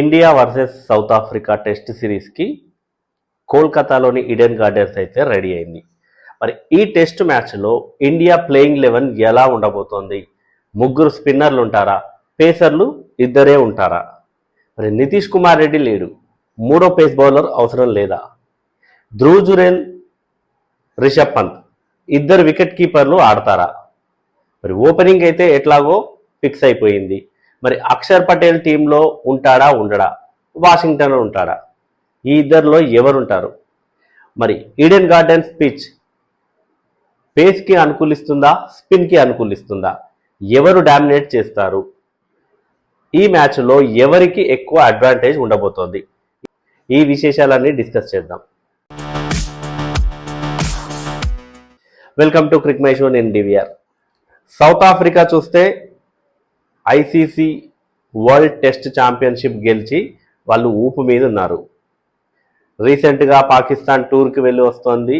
India versus South Africa test సిరీస్కి కోల్కతాలోని Eden gardens అయితే ready అయింది. మరి ఈ టెస్ట్ మ్యాచ్లో ఇండియా ప్లేయింగ్ లెవెన్ ఎలా ఉండబోతోంది? ముగ్గురు స్పిన్నర్లు ఉంటారా? పేసర్లు ఇద్దరే ఉంటారా? మరి నితీష్ కుమార్ రెడ్డి లేడు. మూడో పేస్ బౌలర్ అవసరం లేదా? ధ్రువ్ జురేల్ రిషబ్ పంత్ ఇద్దరు వికెట్ కీపర్లు ఆడతారా? మరి ఓపెనింగ్ అయితే ఎట్లాగో ఫిక్స్ అయిపోయింది. మరి అక్షర్ పటేల్ టీంలో ఉంటాడా ఉండడా? వాషింగ్టన్లో ఉంటాడా? ఈ ఇద్దరిలో ఎవరుంటారు? మరి ఈడెన్ గార్డెన్స్ పిచ్ పేస్కి అనుకూలిస్తుందా స్పిన్కి అనుకూలిస్తుందా? ఎవరు డామినేట్ చేస్తారు? ఈ మ్యాచ్లో ఎవరికి ఎక్కువ అడ్వాంటేజ్ ఉండబోతోంది? ఈ విశేషాలన్నీ డిస్కస్ చేద్దాం. Welcome to cric my show నేను డివిఆర్. సౌత్ ఆఫ్రికా చూస్తే ఐసీసీ వరల్డ్ టెస్ట్ ఛాంపియన్షిప్ గెలిచి వాళ్ళు ఊపు మీద ఉన్నారు. రీసెంట్గా పాకిస్తాన్ టూర్కి వెళ్ళి వస్తోంది.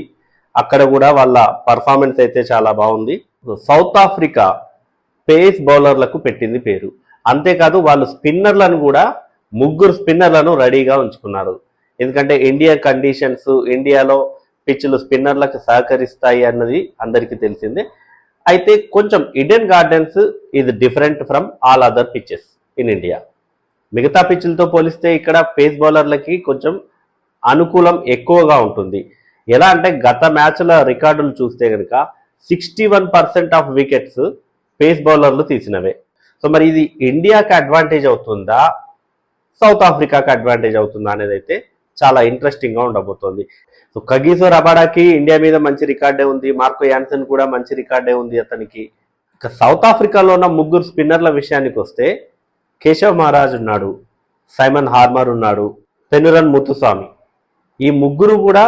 అక్కడ కూడా వాళ్ళ పర్ఫార్మెన్స్ అయితే చాలా బాగుంది. సౌత్ ఆఫ్రికా పేస్ బౌలర్లకు పెట్టింది పేరు. అంతేకాదు వాళ్ళు స్పిన్నర్లను కూడా ముగ్గురు స్పిన్నర్లను రెడీగా ఉంచుకున్నారు. ఎందుకంటే ఇండియా కండిషన్స్ ఇండియాలో పిచ్లు స్పిన్నర్లకు సహకరిస్తాయి అన్నది అందరికీ తెలిసిందే. అయితే కొంచెం ఇండియన్ గార్డెన్స్ ఇది different from all other pitches in India మిగతా పిచ్లతో పోలిస్తే ఇక్కడ పేస్ బౌలర్లకి కొంచెం అనుకూలం ఎక్కువగా ఉంటుంది. ఎలా అంటే గత మ్యాచ్ల రికార్డులు చూస్తే కనుక sixty one percent of wickets pace బౌలర్లు తీసినవే. సో మరి ఇది ఇండియాకి అడ్వాంటేజ్ అవుతుందా? సౌత్ ఆఫ్రికాకి అడ్వాంటేజ్ అవుతుందా అనేది అయితే చాలా ఇంట్రెస్టింగ్గా ఉండబోతోంది. సో కగీసో రబాడాకి ఇండియా మీద మంచి రికార్డే ఉంది. మార్కో యాన్సన్ కూడా మంచి రికార్డే ఉంది అతనికి. ఇక సౌత్ ఆఫ్రికాలో ఉన్న ముగ్గురు స్పిన్నర్ల విషయానికి వస్తే కేశవ్ మహారాజ్ ఉన్నాడు సైమన్ హార్మర్ ఉన్నాడు పెనురన్ ముత్తుస్వామి ఈ ముగ్గురు కూడా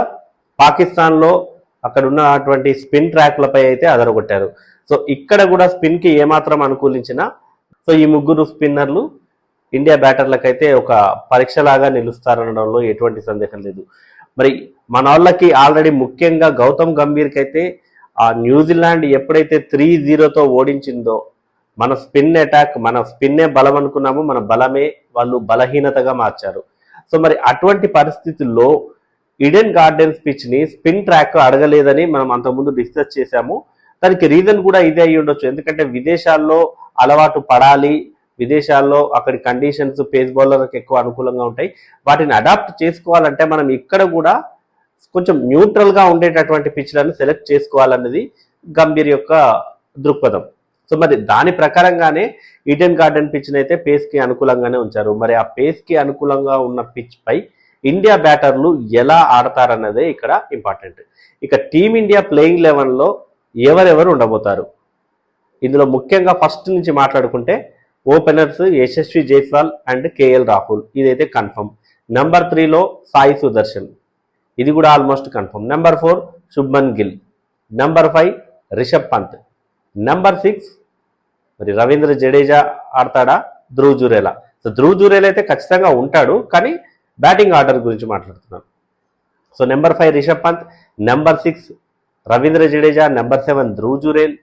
పాకిస్తాన్లో అక్కడ ఉన్నటువంటి స్పిన్ ట్రాక్లపై అయితే అదరగొట్టారు. సో ఇక్కడ కూడా స్పిన్కి ఏమాత్రం అనుకూలించినా సో ఈ ముగ్గురు స్పిన్నర్లు ఇండియా బ్యాటర్లకైతే ఒక పరీక్షలాగా నిలుస్తారనడంలో ఎటువంటి సందేహం లేదు. మరి మన వాళ్ళకి ఆల్రెడీ ముఖ్యంగా గౌతమ్ గంభీర్కి అయితే ఆ న్యూజిలాండ్ ఎప్పుడైతే త్రీ జీరోతో ఓడించిందో మన స్పిన్ అటాక్ మన స్పిన్నే బలం అనుకున్నాము మన బలమే వాళ్ళు బలహీనతగా మార్చారు. సో మరి అటువంటి పరిస్థితుల్లో ఇడెన్ గార్డెన్స్ పిచ్ని స్పిన్ ట్రాక్ అడగలేదని మనం అంతకుముందు డిస్కస్ చేశాము. దానికి రీజన్ కూడా ఇదే అయ్యి ఉండొచ్చు ఎందుకంటే విదేశాల్లో అలవాటు పడాలి విదేశాల్లో అక్కడి కండిషన్స్ పేస్ బౌలర్కి ఎక్కువ అనుకూలంగా ఉంటాయి. వాటిని అడాప్ట్ చేసుకోవాలంటే మనం ఇక్కడ కూడా కొంచెం న్యూట్రల్గా ఉండేటటువంటి పిచ్లను సెలెక్ట్ చేసుకోవాలన్నది గంభీర్ యొక్క దృక్పథం. సో మరి దాని ప్రకారంగానే ఈడెన్ గార్డెన్ పిచ్ని అయితే పేస్కి అనుకూలంగానే ఉంచారు. మరి ఆ పేస్కి అనుకూలంగా ఉన్న పిచ్ పై ఇండియా బ్యాటర్లు ఎలా ఆడతారన్నదే ఇక్కడ ఇంపార్టెంట్ ఇక టీమిండియా ప్లేయింగ్ లెవెన్లో ఎవరెవరు ఉండబోతారు? ఇందులో ముఖ్యంగా ఫస్ట్ నుంచి మాట్లాడుకుంటే openers Yashasvi Jaiswal and K L Rahul. ఇదైతే కన్ఫర్మ్. నెంబర్ త్రీలో సాయి సుదర్శన్. ఇది కూడా almost confirm. Number four Shubman Gill. Number five Rishabh Pant. Number six మరి రవీంద్ర జడేజా ఆడతాడా? ధ్రువ్ జురేలా. సో ధ్రువ్ జురేలా అయితే ఖచ్చితంగా ఉంటాడు కానీ బ్యాటింగ్ ఆర్డర్ గురించి మాట్లాడుతున్నాను. So number five Rishabh Pant number six Ravindra Jadeja number seven Dhruv Jurel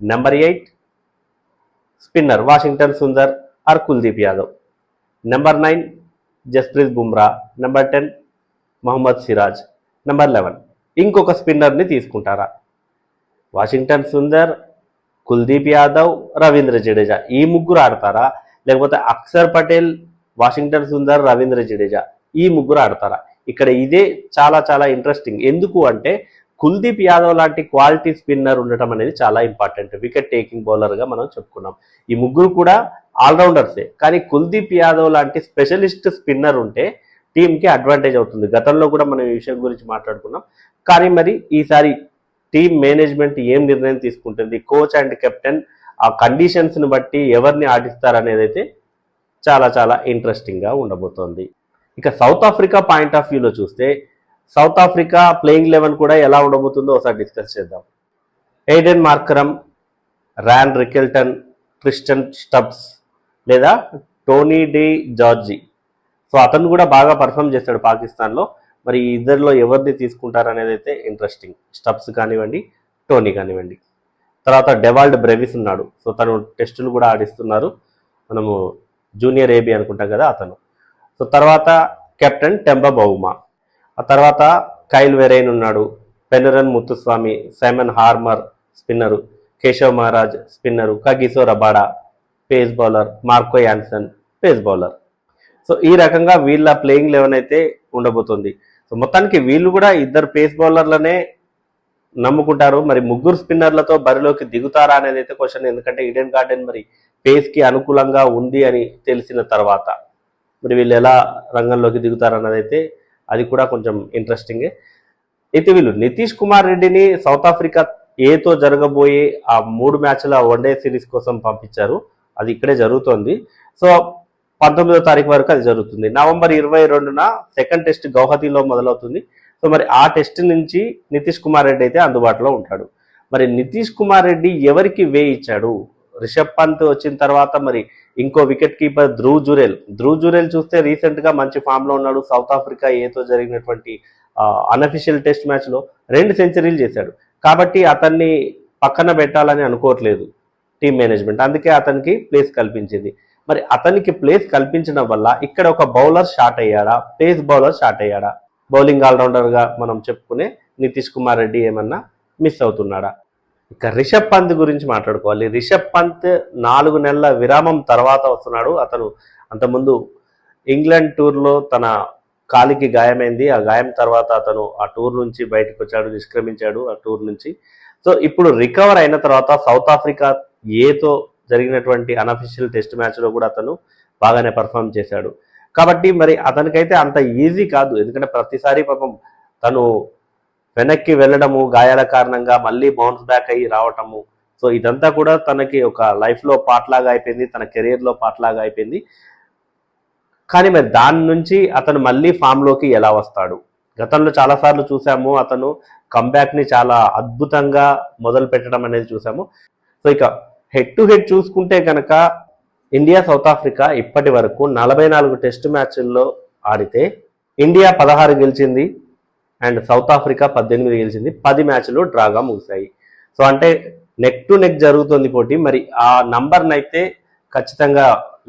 number eight spinner Washington Sundar or Kuldeep Yadav. Number nine Jasprit Bumrah. Number ten Mohammed Siraj. Number eleven ఇంకొక స్పిన్నర్ని తీసుకుంటారా? వాషింగ్టన్ సుందర్ కుల్దీప్ యాదవ్ రవీంద్ర జడేజా. ఈ ముగ్గురు ఆడతారా? లేకపోతే అక్షర్ పటేల్ వాషింగ్టన్ సుందర్ రవీంద్ర జడేజా. ఈ ముగ్గురు ఆడతారా? ఇక్కడ ఇదే చాలా చాలా ఇంట్రెస్టింగ్ ఎందుకు అంటే కుల్దీప్ యాదవ్ లాంటి క్వాలిటీ స్పిన్నర్ ఉండటం అనేది చాలా ఇంపార్టెంట్. వికెట్ టేకింగ్ బౌలర్గా మనం చెప్పుకున్నాం. ఈ ముగ్గురు కూడా ఆల్రౌండర్సే కానీ కుల్దీప్ యాదవ్ లాంటి స్పెషలిస్ట్ స్పిన్నర్ ఉంటే టీంకి అడ్వాంటేజ్ అవుతుంది. గతంలో కూడా మనం ఈ విషయం గురించి మాట్లాడుకున్నాం. కానీ మరి ఈసారి టీం మేనేజ్మెంట్ ఏం నిర్ణయం తీసుకుంటుంది? కోచ్ అండ్ కెప్టెన్ ఆ కండిషన్స్ని బట్టి ఎవరిని ఆడిస్తారనేది అయితే చాలా చాలా ఇంట్రెస్టింగ్గా ఉండబోతోంది. ఇక సౌత్ ఆఫ్రికా పాయింట్ ఆఫ్ వ్యూలో చూస్తే సౌత్ ఆఫ్రికా ప్లేయింగ్ లెవెన్ కూడా ఎలా ఉండబోతుందో ఒకసారి డిస్కస్ చేద్దాం. Aiden Markram Ryan Rickelton Tristan Stubbs లేదా టోనీ డి జార్జీ. సో అతను కూడా బాగా పర్ఫామ్ చేస్తాడు పాకిస్తాన్లో. మరి ఇద్దరిలో ఎవరిని తీసుకుంటారు అనేది అయితే ఇంట్రెస్టింగ్ స్టబ్స్ కానివ్వండి టోనీ కానివ్వండి. తర్వాత డెవాల్డ్ బ్రెవిస్ ఉన్నాడు. సో తను టెస్టులు కూడా ఆడిస్తున్నారు. మనము జూనియర్ ఏబీ అనుకుంటాం కదా అతను. సో తర్వాత కెప్టెన్ టెంబ బౌమా. ఆ తర్వాత కైల్ వెరైన్ ఉన్నాడు. Senuran Muthusamy Simon Harmer spinner Keshav Maharaj spinner Kagiso Rabada pace bowler Marco Jansen pace bowler. So ఈ రకంగా వీళ్ళ ప్లేయింగ్ లెవెన్ అయితే ఉండబోతుంది. సో మొత్తానికి వీళ్ళు కూడా ఇద్దరు పేస్ బౌలర్లనే నమ్ముకుంటారు. మరి ముగ్గురు స్పిన్నర్లతో బరిలోకి దిగుతారా అనేది అయితే క్వశ్చన్ ఎందుకంటే ఈడెన్ గార్డెన్ మరి పేస్కి అనుకూలంగా ఉంది అని తెలిసిన తర్వాత. మరి వీళ్ళు ఎలా రంగంలోకి దిగుతారన్నది అయితే అది కూడా కొంచెం ఇంట్రెస్టింగే అయితే వీళ్ళు నితీష్ కుమార్ రెడ్డిని సౌత్ ఆఫ్రికా ఏతో జరగబోయే ఆ మూడు మ్యాచ్ల వన్డే సిరీస్ కోసం పంపించారు. అది ఇక్కడే జరుగుతోంది. సో పంతొమ్మిదో తారీఖు వరకు అది జరుగుతుంది. నవంబర్ ఇరవై రెండున సెకండ్ టెస్ట్ గౌహతిలో మొదలవుతుంది. సో మరి ఆ టెస్ట్ నుంచి నితీష్ కుమార్ రెడ్డి అయితే అందుబాటులో ఉంటాడు. మరి నితీష్ కుమార్ రెడ్డి ఎవరికి వే ఇచ్చాడు? రిషబ్ పంత్ వచ్చిన తర్వాత మరి ఇంకో వికెట్ కీపర్ ధ్రువ్ జురేల్. ధ్రువ్ జురేల్ చూస్తే రీసెంట్గా మంచి ఫామ్లో ఉన్నాడు. సౌత్ ఆఫ్రికా ఏతో జరిగినటువంటి అన్అఫిషియల్ టెస్ట్ మ్యాచ్లో రెండు సెంచరీలు చేశాడు. కాబట్టి అతన్ని పక్కన పెట్టాలని అనుకోవట్లేదు టీం మేనేజ్మెంట్ అందుకే అతనికి ప్లేస్ కల్పించింది. మరి అతనికి ప్లేస్ కల్పించడం వల్ల ఇక్కడ ఒక bowler shot అయ్యాడా? Pace bowler shot అయ్యాడా? Bowling ఆల్రౌండర్గా మనం చెప్పుకునే నితీష్ కుమార్ రెడ్డి ఏమన్నా మిస్ అవుతున్నాడా? ఇక రిషబ్ పంత్ గురించి మాట్లాడుకోవాలి. రిషబ్ పంత్ నాలుగు నెలల విరామం తర్వాత వస్తున్నాడు. అతను అంతకుముందు ఇంగ్లాండ్ టూర్లో తన కాలికి గాయమైంది. ఆ గాయం తర్వాత అతను ఆ టూర్ నుంచి బయటకు వచ్చాడు నిష్క్రమించాడు ఆ టూర్ నుంచి. సో ఇప్పుడు రికవర్ అయిన తర్వాత సౌత్ ఆఫ్రికా ఏతో జరిగినటువంటి అనఫిషియల్ టెస్ట్ మ్యాచ్లో కూడా అతను బాగానే పర్ఫామ్ చేశాడు. కాబట్టి మరి అతనికైతే అంత ఈజీ కాదు. ఎందుకంటే ప్రతిసారి పాపం తను వెనక్కి వెళ్ళడము గాయాల కారణంగా మళ్ళీ బౌన్స్ బ్యాక్ అయ్యి రావటము. సో ఇదంతా కూడా తనకి ఒక లైఫ్లో పాటలాగా అయిపోయింది తన కెరీర్లో పాటలాగా అయిపోయింది. కానీ మరి దాని నుంచి అతను మళ్ళీ ఫామ్లోకి ఎలా వస్తాడు? గతంలో చాలాసార్లు చూసాము అతను కంబ్యాక్ని చాలా అద్భుతంగా మొదలు పెట్టడం అనేది చూసాము. సో ఇక హెడ్ టు హెడ్ చూసుకుంటే కనుక ఇండియా సౌత్ ఆఫ్రికా ఇప్పటి వరకు నలభై నాలుగు టెస్ట్ మ్యాచ్ల్లో ఆడితే ఇండియా పదహారు గెలిచింది. అండ్ సౌత్ ఆఫ్రికా పద్దెనిమిది గెలిచింది. పది మ్యాచ్లు డ్రాగా ముగిశాయి. సో అంటే నెక్ టు నెక్ జరుగుతుంది పోటీ. మరి ఆ నంబర్ని అయితే ఖచ్చితంగా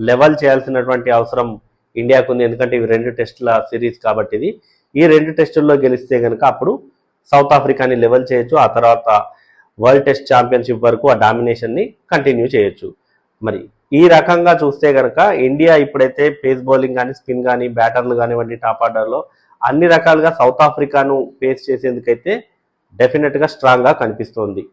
లెవెల్ చేయాల్సినటువంటి అవసరం ఇండియాకు ఉంది ఎందుకంటే ఇవి రెండు టెస్టుల సిరీస్ కాబట్టి ఇది. ఈ రెండు టెస్టుల్లో గెలిస్తే కనుక అప్పుడు సౌత్ ఆఫ్రికాని లెవెల్ చేయొచ్చు. ఆ తర్వాత వరల్డ్ టెస్ట్ ఛాంపియన్షిప్ వరకు ఆ డామినేషన్ని కంటిన్యూ చేయొచ్చు. మరి ఈ రకంగా చూస్తే కనుక ఇండియా ఇప్పుడైతే పేస్ బౌలింగ్ కానీ స్పిన్ కానీ బ్యాటర్లు కానివ్వండి టాప్ ఆర్డర్లో అన్ని రకాలుగా సౌత్ ఆఫ్రికాను ఫేస్ చేసేందుకైతే డెఫినెట్గా స్ట్రాంగ్గా కనిపిస్తోంది.